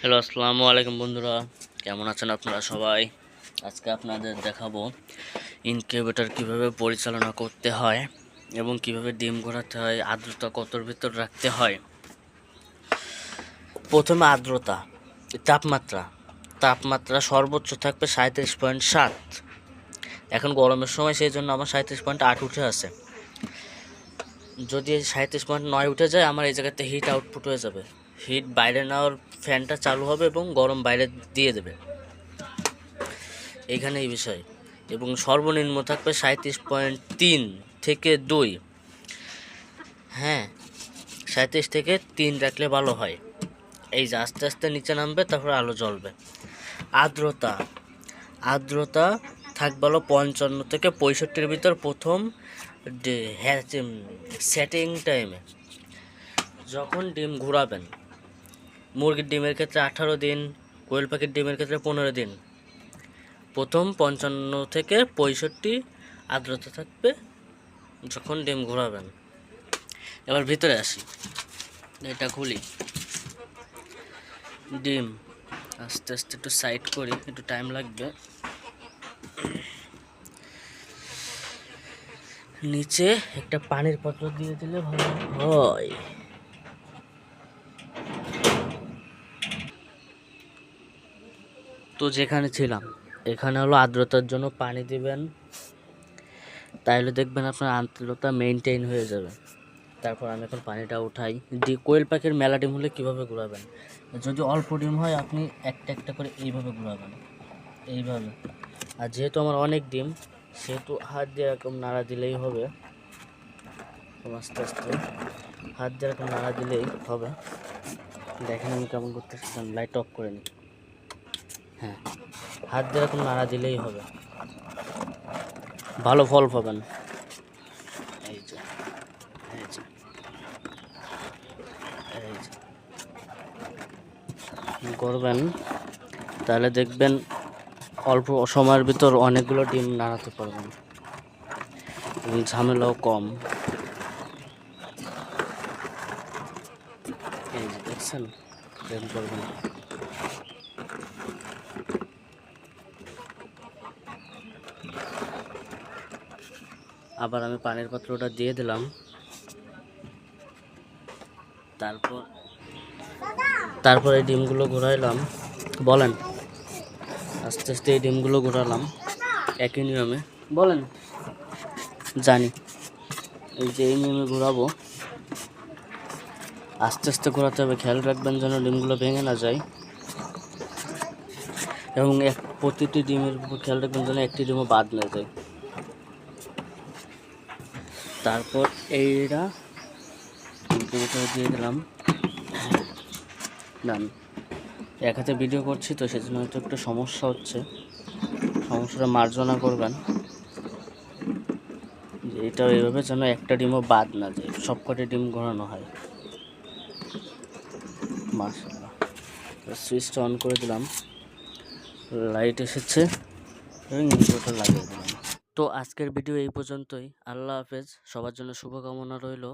Hello, আসসালামু আলাইকুম বন্ধুরা। কেমন আছেন আপনারা সবাই? আজকে আপনাদের দেখাবো ইনকিউবেটর কীভাবে পরিচালনা করতে হয় এবং কীভাবে ডিম ঘোরাতে হয়, আর্দ্রতা কতর ভিতর রাখতে হয়। প্রথমে আর্দ্রতা, তাপমাত্রা। তাপমাত্রা সর্বোচ্চ থাকবে সাঁত্রিশ পয়েন্ট সাত। এখন গরমের সময় সেই জন্য আমার সাঁত্রিশ পয়েন্ট আট উঠে আছে। যদি সাঁত্রিশ পয়েন্ট নয় উঠে যায়, আমার এই জায়গাতে হিট আউটপুট হয়ে যাবে। হিট বাইরে নেওয়ার ফ্যানটা চালু হবে এবং গরম বাইরে দিয়ে দেবে। এইখানে এই বিষয়। এবং সর্বনিম্ন থাকবে সাঁত্রিশ পয়েন্ট তিন থেকে দুই। হ্যাঁ সাঁত্রিশ থেকে তিন রাখলে ভালো হয়। এই যে আস্তে আস্তে নিচে নামবে, তারপরে আলো জ্বলবে। আর্দ্রতা। আর্দ্রতা থাকবে হলো পঞ্চান্ন থেকে পঁয়ষট্টির ভিতর প্রথম সেটিং টাইমে যখন ডিম ঘোরাবেন মুরগির ডিমের ক্ষেত্রে আঠারো দিন, কোয়েল পাখির ডিমের ক্ষেত্রে পনেরো দিন। প্রথম পঞ্চান্ন থেকে পঁয়ষট্টি আর্দ্রতা থাকবে যখন ডিম ঘোরাবেন। এবার ভিতরে আসি। এটা খুলি। ডিম, আস্তে আস্তে একটু সাইড করি, একটু টাইম লাগবে। নিচে একটা পানির পাত্র দিয়ে দিলে ভালো হয়। তো যেখানে ছিলাম, এখানে হলো আর্দ্রতার জন্য পানি দিবেন। তাইলে দেখবেন আপনার আর্দ্রতা মেনটেন হয়ে যাবে। তারপর আমি এখন পানিটা উঠাই। ডি কোয়েল পাখির মেলা ডিম হলে কীভাবে ঘোরাবেন? যদি অল্প ডিম হয়, আপনি একটা একটা করে এইভাবে ঘোরাবেন। এইভাবে। আর যেহেতু আমার অনেক ডিম, সেহেতু হাত দিয়ে এরকম নাড়া দিলেই হবে। আস্তে আস্তে। হাত দিয়ে এরকম নাড়া দিলেই হবে। দেখেন আমি কেমন করতেছি। লাইট অফ করে নিই। হ্যাঁ। হাত দিয়ে এরকম নাড়া দিলেই হবে। ভালো ফল পাবেন। এই যে এই যে এই যে। করবেন তাহলে দেখবেন অল্প সময়ের ভিতর অনেকগুলো ডিম নাড়াতে পারবেন। এবং ঝামেলাও কম। এই যে দেখছেন? করবেন। আবার আমি পানির পাত্রটা দিয়ে দিলাম। তারপর তারপর এই ডিমগুলো ঘোরাইলাম। বলেন, আস্তে আস্তে এই ডিমগুলো ঘোরালাম, একই নিয়মে। বলেন, জানি। এই যে এই নিয়মে ঘোরাবো। আস্তে আস্তে ঘোরাতে হবে। খেয়াল রাখবেন যেন ডিমগুলো ভেঙে না যায়। এবং এক প্রতিটি ডিমের উপর খেয়াল রাখবেন যেন একটি ডিমও বাদ না যায়। তারপর এইটা ইনকিউবেটর দিয়ে দিলাম। ডান। এক হাতে ভিডিও করছি তো সেজন্য হয়তো একটু সমস্যা হচ্ছে। সমস্যাটা মার্জনা করবেন। যে এটা এইভাবে যেন একটা ডিমও বাদ না যায়, সব কটি ডিম ঘোরানো হয়। মাশাল্লাহ সুইচটা অন করে দিলাম। লাইট এসেছে। এবং ইনভার্টার লাগিয়ে দিলাম। তো আজকের ভিডিও এই পর্যন্তই। আল্লাহ হাফেজ। সবার জন্য শুভকামনা রইল।